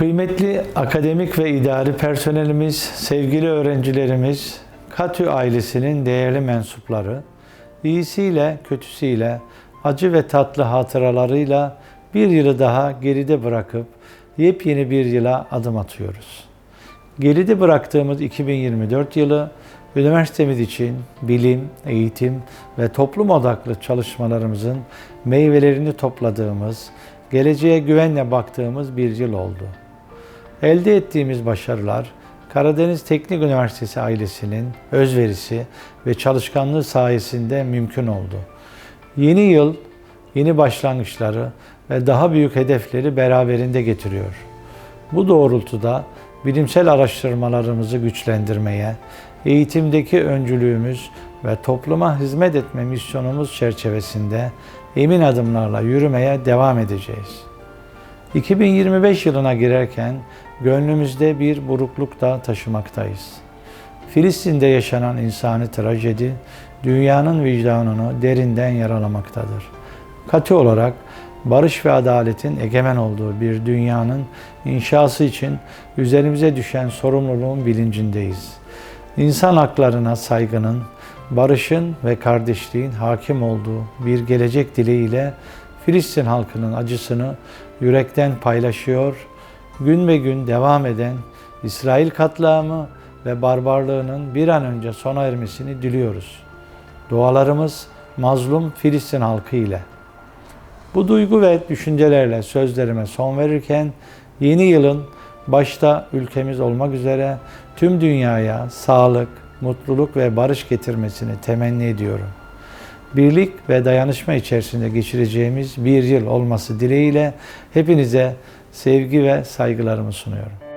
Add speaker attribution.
Speaker 1: Kıymetli akademik ve idari personelimiz, sevgili öğrencilerimiz, KATÜ ailesinin değerli mensupları, iyisiyle kötüsüyle, acı ve tatlı hatıralarıyla bir yılı daha geride bırakıp yepyeni bir yıla adım atıyoruz. Geride bıraktığımız 2024 yılı üniversitemiz için bilim, eğitim ve toplum odaklı çalışmalarımızın meyvelerini topladığımız, geleceğe güvenle baktığımız bir yıl oldu. Elde ettiğimiz başarılar Karadeniz Teknik Üniversitesi ailesinin özverisi ve çalışkanlığı sayesinde mümkün oldu. Yeni yıl yeni başlangıçları ve daha büyük hedefleri beraberinde getiriyor. Bu doğrultuda bilimsel araştırmalarımızı güçlendirmeye, eğitimdeki öncülüğümüz ve topluma hizmet etme misyonumuz çerçevesinde emin adımlarla yürümeye devam edeceğiz. 2025 yılına girerken gönlümüzde bir burukluk da taşımaktayız. Filistin'de yaşanan insani trajedi dünyanın vicdanını derinden yaralamaktadır. Katı olarak barış ve adaletin egemen olduğu bir dünyanın inşası için üzerimize düşen sorumluluğun bilincindeyiz. İnsan haklarına saygının, barışın ve kardeşliğin hakim olduğu bir gelecek dileğiyle Filistin halkının acısını yürekten paylaşıyor, gün ve gün devam eden İsrail katliamı ve barbarlığının bir an önce sona ermesini diliyoruz. Dualarımız mazlum Filistin halkı ile. Bu duygu ve düşüncelerle sözlerime son verirken yeni yılın başta ülkemiz olmak üzere tüm dünyaya sağlık, mutluluk ve barış getirmesini temenni ediyorum. Birlik ve dayanışma içerisinde geçireceğimiz bir yıl olması dileğiyle hepinize sevgi ve saygılarımı sunuyorum.